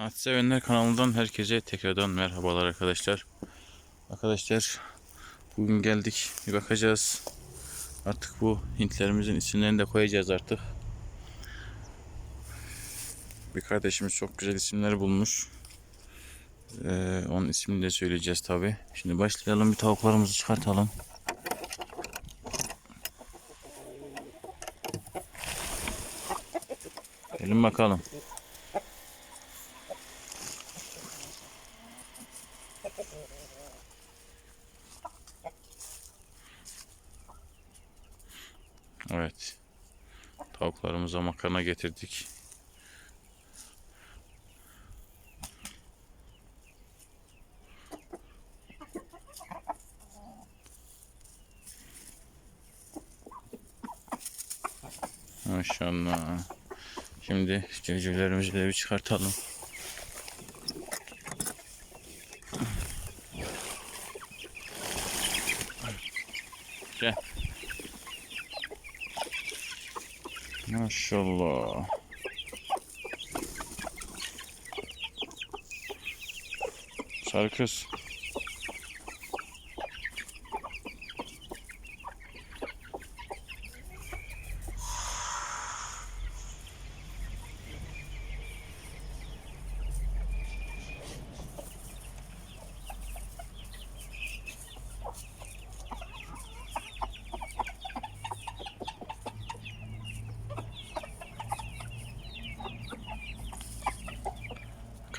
Kanat sevenler kanalından herkese tekrardan merhabalar arkadaşlar. Arkadaşlar bugün geldik bir bakacağız. Artık bu Hintlerimizin isimlerini de koyacağız artık. Bir kardeşimiz çok güzel isimler bulmuş. Ee, onun ismini de söyleyeceğiz tabi. Şimdi başlayalım bir tavuklarımızı çıkartalım. Gelin bakalım. Evet. Tavuklarımıza makarna getirdik. Maşallah. Şimdi civcivlerimizi de bir çıkartalım. Maşallah. Sarı kız.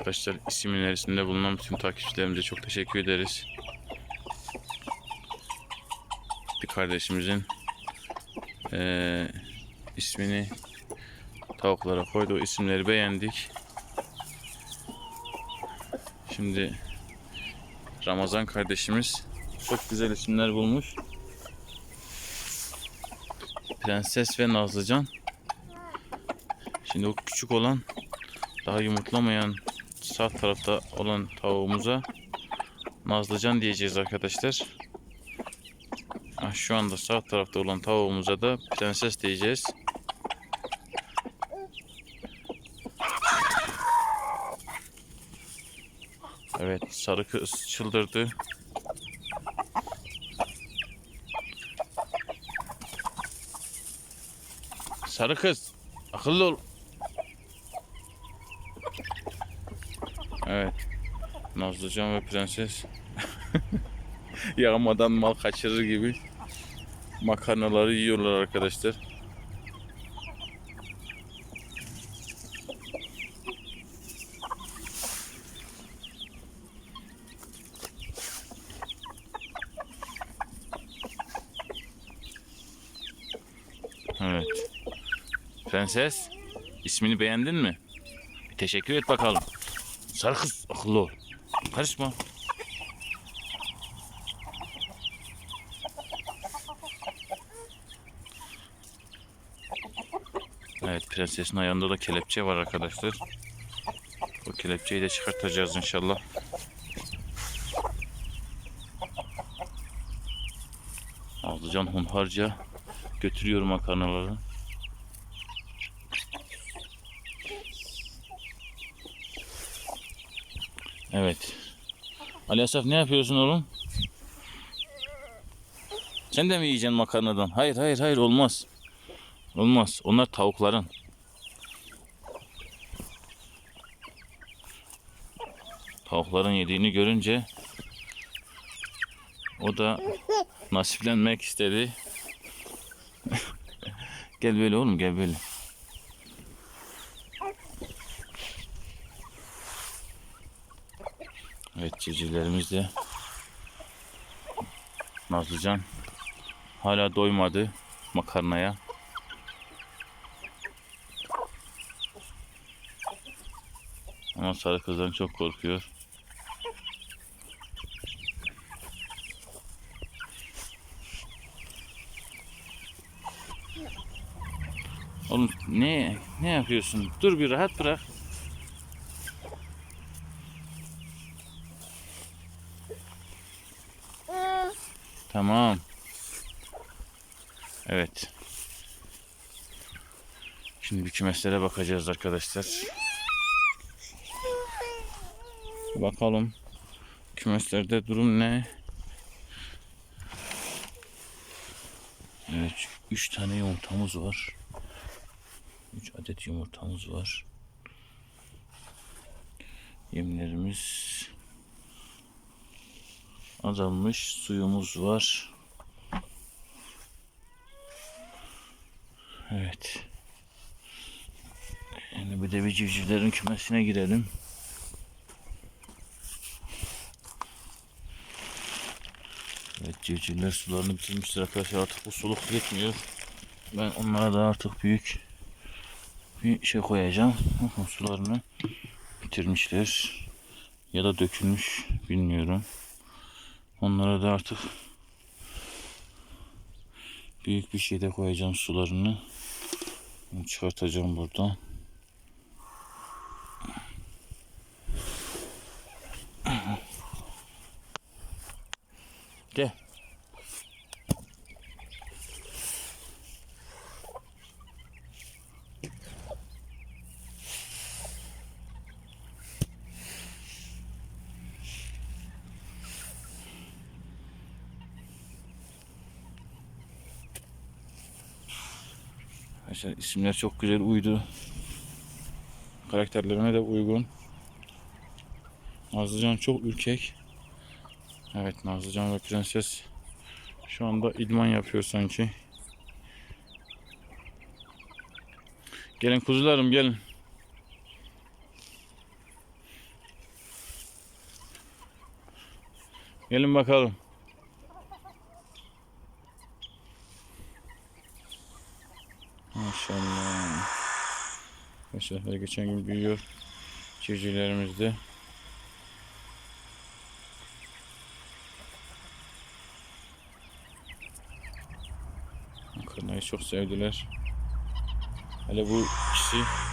Arkadaşlar isim önerisinde bulunan bütün takipçilerimize çok teşekkür ederiz. Bir kardeşimizin eee, ismini tavuklara koydu. O isimleri beğendik. Şimdi Ramazan kardeşimiz çok güzel isimler bulmuş. Prenses ve Nazlıcan. Şimdi o küçük olan daha yumurtlamayan sağ tarafta olan tavuğumuza Nazlıcan diyeceğiz arkadaşlar. Şu anda sağ tarafta olan tavuğumuza da prenses diyeceğiz. Evet sarı kız çıldırdı. Sarı kız akıllı ol. Evet. Nazlıcan ve Prenses yağmadan mal kaçırır gibi makarnaları yiyorlar arkadaşlar. Evet. Prenses, ismini beğendin mi? Bir teşekkür et bakalım. Sarı kız akıllı ol. Karışma. Evet prensesin ayağında da kelepçe var arkadaşlar. Bu kelepçeyi de çıkartacağız inşallah. Ağlıcan hunharca götürüyor makarnaları. Evet. Ali Asaf ne yapıyorsun oğlum? Sen de mi yiyeceksin makarnadan? Hayır hayır hayır olmaz. Olmaz. Onlar tavukların. Tavukların yediğini görünce o da nasiplenmek istedi. gel böyle oğlum gel böyle. Evet civcivlerimiz de Nazlıcan hala doymadı makarnaya. Ama sarı kızdan çok korkuyor. Oğlum ne ne yapıyorsun? Dur bir rahat bırak. Tamam. Evet. Şimdi bir kümeslere bakacağız arkadaşlar. Bakalım kümeslerde durum ne? Evet 3 tane yumurtamız var. 3 adet yumurtamız var. Yemlerimiz azalmış. Suyumuz var. Evet. Yani bir de bir civcivlerin kümesine girelim. Evet civcivler sularını bitirmiştir arkadaşlar artık bu suluk yetmiyor. Ben onlara da artık büyük bir şey koyacağım. Sularını bitirmişler. Ya da dökülmüş bilmiyorum. Onlara da artık büyük bir şeyde koyacağım sularını. Bunu çıkartacağım buradan. Gel. Arkadaşlar isimler çok güzel uydu. Karakterlerime de uygun. Nazlıcan çok ürkek. Evet Nazlıcan ve Prenses şu anda idman yapıyor sanki. Gelin kuzularım gelin. Gelin bakalım. Maşallah. Arkadaşlar her geçen gün büyüyor. Civcivlerimiz de. Makarnayı çok sevdiler. Hele bu ikisi.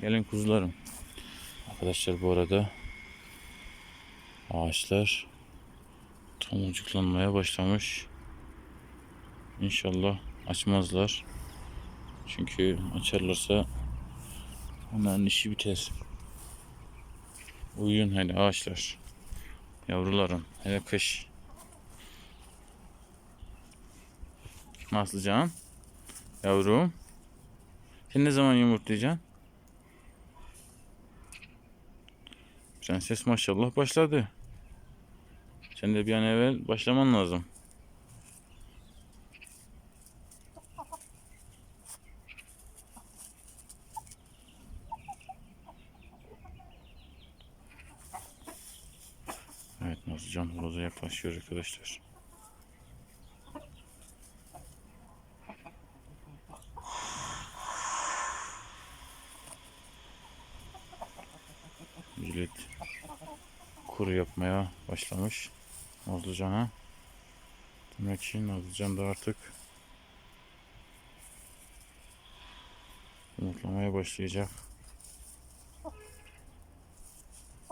Gelin kuzularım. Arkadaşlar bu arada ağaçlar tomurcuklanmaya başlamış. İnşallah açmazlar. Çünkü açarlarsa onların işi biter. Uyuyun hele ağaçlar. Yavrularım. Hele kış. Nasılcan? Yavrum. Sen ne zaman yumurtlayacaksın? Prenses maşallah başladı. Sen de bir an evvel başlaman lazım. Evet Nazlıcan horoza yaklaşıyor arkadaşlar. Başlamış Nazlıcan'a. Demek Nazlıcan da artık yumurtlamaya başlayacak.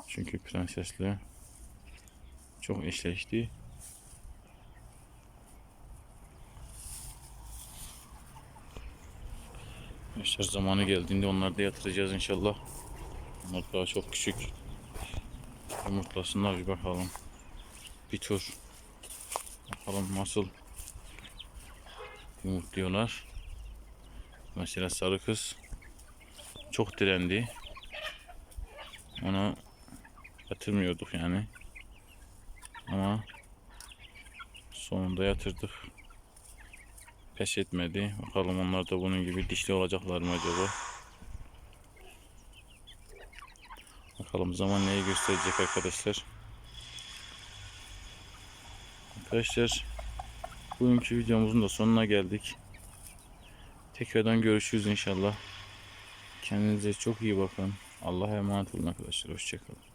Çünkü prensesle çok eşleşti. Arkadaşlar zamanı geldiğinde onları da yatıracağız inşallah. Onlar daha çok küçük. Yumurtlasınlar bir bakalım. Bir tur. Bakalım nasıl yumurtluyorlar. Mesela sarı kız çok direndi. Ona yatırmıyorduk yani. Ama sonunda yatırdık. Pes etmedi. Bakalım onlar da bunun gibi dişli olacaklar mı acaba? Bakalım zaman neyi gösterecek arkadaşlar. Arkadaşlar bugünkü videomuzun da sonuna geldik. Tekrardan görüşürüz inşallah. Kendinize çok iyi bakın. Allah'a emanet olun arkadaşlar. Hoşçakalın.